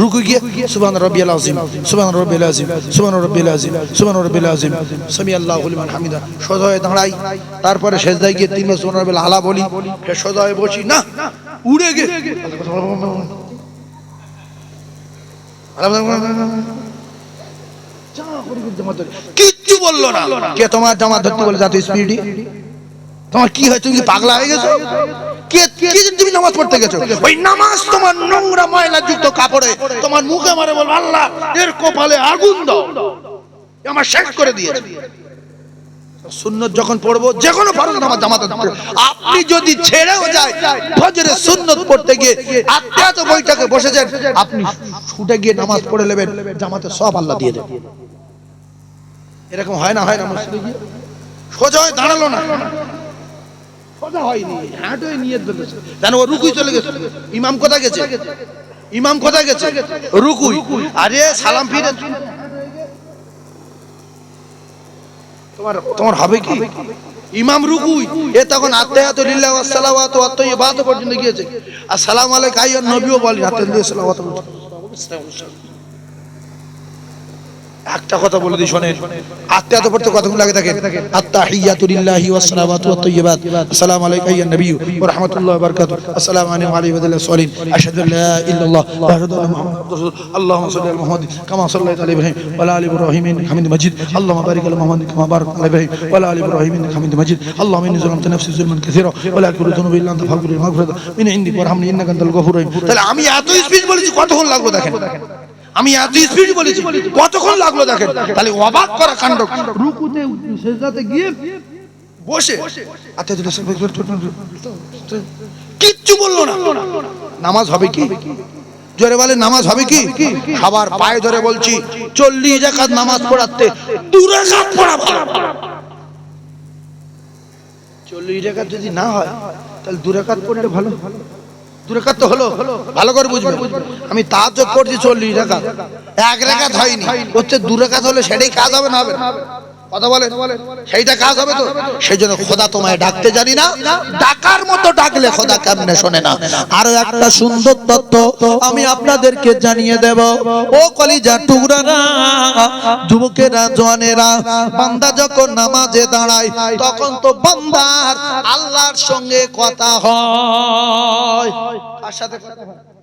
রুকু গিয়ে হামিদা দাঁড়াই। তারপরে গিয়ে তিনবার সুবহান রাব্বিয়াল আলা বলি হয়ে বসি না, উড়ে গে। কিচ্ছু বলল না। কে তোমার জামা ধরতে বলে যাতে স্পিডি? তোমার কি হয়, তুমি কি পাগলা হয়ে গেছো? কে তুমি নামাজ পড়তে ওই নামাজ তোমার নোংরা ময়লা কাপড়ে তোমার মুখে মারে কপালে আপনি যদি ছেড়েও যায় সুন্নত পড়তে গিয়ে আত্মীয়ত বৈঠকে বসেছেন, আপনি ছুটে গিয়ে নামাজ পড়ে নেবেন, জামাতে সব আল্লাহ দিয়ে দেবেন এরকম হয় না হয় না সোজা হয়ে দাঁড়াল না। সোজা হয়নি হাঁটু হয়ে নিয়ে ধরেছে জানো ও রুকুই চলে গেছে। ইমাম কোথায় গেছে? ইমাম কোথায় গেছে? রুকুই। আরে সালাম ফিরে। তোমার তোমার হবে কি? ইমাম রুকুই। এ তখন আত্মায়াত লিল্লাহ ওয়া সালাওয়াতু ওয়া তাইয়্যিবাত পর্যন্ত গিয়েছে। আসসালামু আলাইকা আইয়ুন নবীও বলেন হাতে দিয়ে সালাওয়াত একটা কথা বলে দিই, শোনেন। আত্মায়াত পড়তে কতক্ষণ লাগে থাকে আত্তাহিয়াতু লিল্লাহি ওয়া সালাওয়াতু ওয়া তাইয়্যিবাত। আসসালামু আলাইকা আইয়ুন নবী ওয়া রাহমাতুল্লাহি ওয়া বারাকাতুহু। আসসালামু আলাইহি ওয়া আলিহি সাল্লাম আশহাদু ইলাহা ইল্লাল্লাহ ওয়া আশহাদু আন্না মুহাম্মাদার রাসূলুল্লাহ। আল্লাহুম্মা সাল্লি আলা মুহাম্মাদ কামা সাল্লাইতা আলা ইব্রাহিম ওয়া আলা আলি ইব্রাহিম ইন্নাকা হামিদুম মাজিদ। আল্লাহুম্মা বারিক আলা মুহাম্মাদ কামা বারাকতা আলা ইব্রাহিম ওয়া আলা আলি ইব্রাহিম ইন্নাকা হামিদুম মাজিদ। আল্লাহুম্মা ইন্নী যালামতু নাফসি যুলমান কাসীরা ওয়া লা আকুলু যুনুবা ইল্লা আনতা ফাগফির মাগফিরাতান মিন ইনদিক ওয়ারহামনি ইন্নাকা আনতাল গফুরুর রহিম। তাহলে আমি এত স্পিড বলেছি, কতক্ষণ লাগল দেখেন? আমি এত স্পিড বলেছি। কতক্ষণ লাগল দেখেন? তাহলে অবাক করা কাণ্ড। রুকুতে সেজদাতে গিয়ে বসে। আচ্ছা কিচ্ছু বলল না। নামাজ হবে কি? জোরে বলে নামাজ হবে কি? সবার পায়ে ধরে বলছি চল্লিশ রাকাত নামাজ পড়াতে দু রাকাত পড়া ভালো। চল্লিশ রাকাত যদি না হয় তাহলে দু রাকাত পড়লে ভালো। দু রাকাত তো হলো, ভালো করে বুঝবে। আমি তাজ করছি চল্লিশ রাকাত এক রেখাত হয়নি। হচ্ছে দু রাকাত হলে সেটাই কাজ হবে না হবে। কথা বলে? সেইটা কাজ হবে তো? সেই জন্য খোদা তোমায় ডাকতে জানি না। ডাকার মতো ডাকলে খোদা কেমনে শোনে না? আরও একটা সুন্দর তত্ত্ব আমি আপনাদেরকে জানিয়ে দেব। ও কলিজা টুকরারা, যুবকেরা জওয়ানেরা বান্দা যখন নামাজে দাঁড়ায়, তখন তো বান্দার আল্লাহর সঙ্গে কথা হয়। কার সাথে কথা হয়?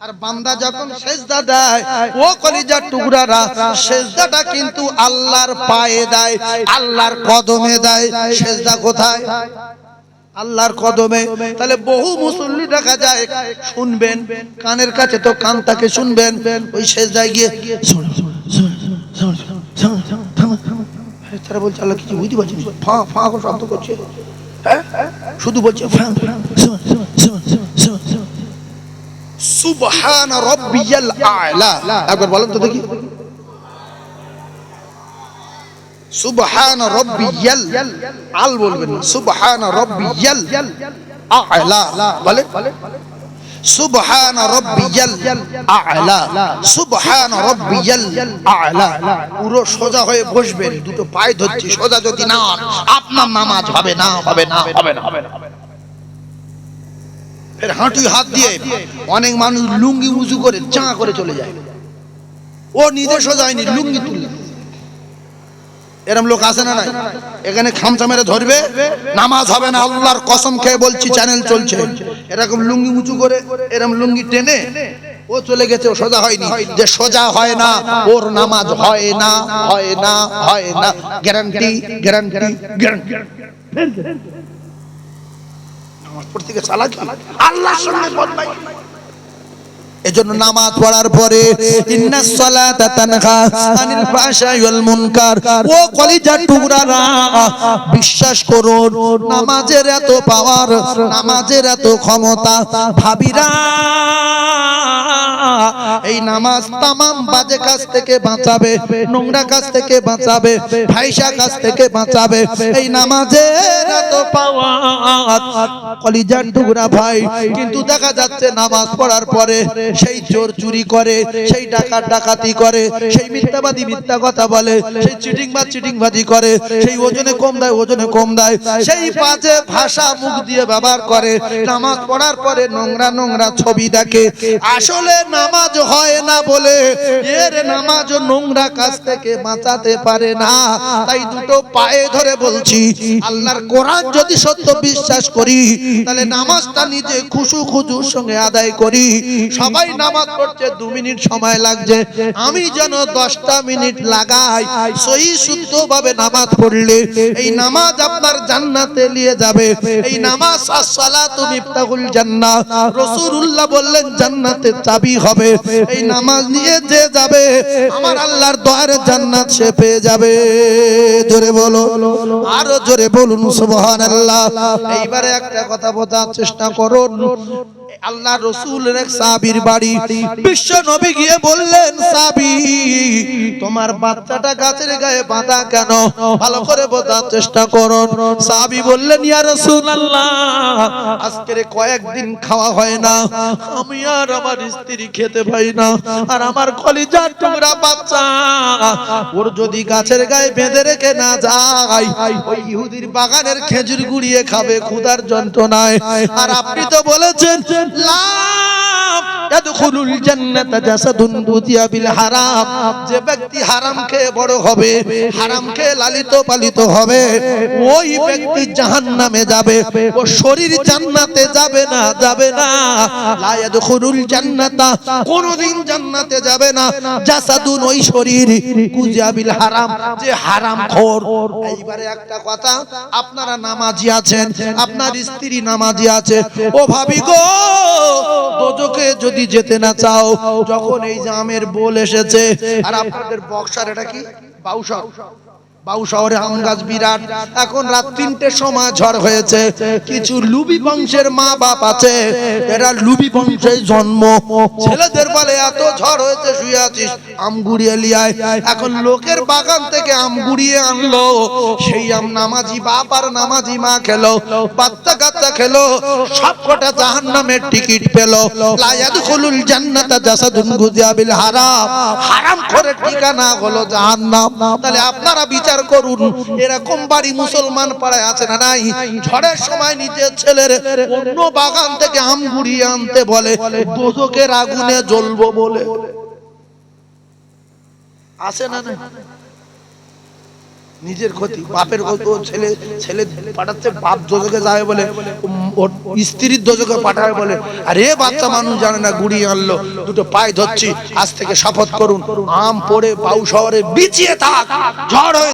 আর বান্দা যখন সেজদা দেয়, ও কলিজার টুকরারা সেজদাটা কিন্তু আল্লাহর পায়ে দেয়, আল্লাহর কদমে দেয়। সেজদা কোথায়? আল্লাহর কদমে। তাহলে বহু মুসল্লি দেখা যায়, শুনবেন, কানের কাছে তো কান তাকে শুনবেন, ওই সেজদায় গিয়ে তারা বলছে, আল্লাহ, কিছু বুঝতে পারছি ফা, ফাঁ শব্দ করছে। হ্যাঁ? শুধু বলছে ফাঁ, ফাঁ, শুন, শুন, শুন, শুন, শুন, শুন। আ'লা। একবার বলেন তো দেখি। আল বলবেন আ'লা। বলে আ'লা। আ'লা। পুরো সোজা হয়ে বসবেন। দুটো পায়ে ধরছি। সোজা যদি না আপনার নামাজ হবে না হবে না হবে না হবে না। ফের হাঁটু হাত দিয়ে অনেক মানুষ লুঙ্গি উঁচু করে চাঁ করে চলে যায়। ও নিজে সোজায়নি লুঙ্গি তুলে এরম লোক আসে না নাই? এখানে খামচা মেরে ধরবে, নামাজ হবে না, আল্লাহর কসম খেয়ে বলছি চ্যানেল চলছে। এরকম লুঙ্গি উঁচু করে, এরম লুঙ্গি টেনে, ও চলে গেছে, ও সোজা হয়নি। যে সোজা হয় না, ওর নামাজ হয় না হয় না হয় না। গ্যারান্টি গ্যারান্টি গ্যারান্টি আল্লাহর সঙ্গে বদলাই এজন্য নামাজ পড়ার পরে ইন্নাস সালাতা তানহা আনিল ফাহশাই ওয়াল মুনকার। ও টুকরারা, বিশ্বাস করুন, নামাজের এত পাওয়ার নামাজের এত ক্ষমতা, ভাবিরা। এই নামাজ তামাম বাজে কাজ থেকে বাঁচাবে, নোংরা কাজ থেকে বাঁচাবে ফাইসা কাজ থেকে বাঁচাবে। এই নামাজের কলিজার টুকরা ভাই, কিন্তু দেখা যাচ্ছে নামাজ পড়ার পরে সেই চোর চুরি করে, সেই ডাকাত ডাকাতি করে, সেই মিথ্যাবাদী মিথ্যা কথা বলে, সেই চিটিং বা চিটিংবাজি করে, সেই ওজনে কম দেয়, ওজনে কম দেয়, সেই বাজে ভাষা মুখ দিয়ে ব্যবহার করে। নামাজ পড়ার পরে নোংরা নোংরা ছবি দেখে। আসলে নামাজ হয় না বলে এর নামাজ নোংরা কাজ থেকে বাঁচাতে পারে না। তাই দুটো পায়ে ধরে বলছি, আল্লাহর কোরআন যদি সত্য বিশ্বাস করি, তাহলে নামাজটা নিজে খুশু খুজুর সঙ্গে আদায় করি। সবাই নামাজ পড়ছে, দু মিনিট সময় লাগছে। আমি যেন দশটা মিনিট লাগাই, সহি শুদ্ধ ভাবে নামাজ পড়লে এই নামাজ আপনার জান্নাতে নিয়ে যাবে। এই নামাজ আসসালাতু মিফতাহুল জান্নাহ। রাসূলুল্লাহ বললেন, জান্নাতের চাবি হবে। এই নামাজ নিয়ে যে যাবে, আমার আল্লাহর দয়ারে জান্নাত সে পেয়ে যাবে। জোরে বলো, আরও জোরে বলুন, সুবহানাল্লাহ। এইবারে একটা কথা বোঝার চেষ্টা করুন আল্লাহ রসুলের এক সাবির বাড়ি। বিশ্ব নবী গিয়ে বললেন সাবি তোমার বাচ্চাটা গাছের গায়ে বাঁধা কেন? ভালো করে বোঝার চেষ্টা করুন। সাবি বললেন ইয়া রাসূলুল্লাহ আজকের কয়েকদিন খাওয়া হয় না। আমি আর আমার স্ত্রী খেতে পাই না। আর আমার কলিজার টুকরা বাচ্চা ওর যদি গাছের গায়ে বেঁধে রেখে না যায় ওই ইহুদির বাগানের খেজুর গুড়িয়ে খাবে ক্ষুধার যন্ত্রণায়। আর আপনি তো বলেছেন লা ইয়াদখুলুল জান্নাতা জাসাদুন বুতিয়া বিল হারাম। যে ব্যক্তি হারাম খেয়ে বড় হবে, হারাম খেয়ে লালিত পালিত হবে, ওই ব্যক্তি জাহান্নামে যাবে, ও শরীর জান্নাতে যাবে না যাবে না। লা ইয়াদখুলুল জান্নাতা, কোনদিন জান্নাতে যাবে না। জাসাদুন ওই শরীর কুজিয়া বিল হারাম, যে হারাম খোর। এইবারে একটা কথা, আপনারা নামাজি আছেন, আপনার স্ত্রী নামাজি আছে। ও ভাবি গো দোজকে যদি যেতে না চাও, যখন এই যে আমের বোল এসেছে, আর আপনাদের বক্সার এটা কি? বাউসা বাউ শহরে আম গাছ বিরাট। এখন রাত তিনটের সময় ঝড় হয়েছে। কিছু লুবি বংশের মা বাপ আছে। এরা লুবি বংশে জন্ম। ছেলেদের বলে, এত ঝড় হয়েছে, শুয়ে আছিস, আম গুড়িয়ে লিয়ায় এখন লোকের বাগান থেকে আম গুড়িয়ে আনলো। সেই আম নামাজি বাপ আর নামাজি মা খেলো। বাচ্চা কাচ্চা খেলো। সব কটা জাহান নামের টিকিট পেল। লায়াদ খুলুল জান্নাতা জাসাদুন গুজিয়া বিল হারাম। হারাম করে ঠিকানা হলো জাহান্নাম। তাহলে আপনারা বিচার করুন। এরকম বাড়ি মুসলমান পাড়ায় আছে না নাই? ঝড়ের সময় নিজের ছেলের অন্য বাগান থেকে আম গুড়িয়ে আনতে বলে দোজকের আগুনে জ্বলবো বলে। আছে না না নিজের ক্ষতি, বাপের ক্ষতি ছেলে ছেলে পাঠাচ্ছে, বাপ দোজকে যাবে বলে স্ত্রীর দোজকে পাঠাবে বলে, আরে, বাচ্চা মানুষ জানে না গুড়ি আনলো, দুটো পায়ে ধরছি, আজ থেকে শপথ করুন, আম পড়ে বাউ শহরে বিছিয়ে থাক, ঝড় হয়ে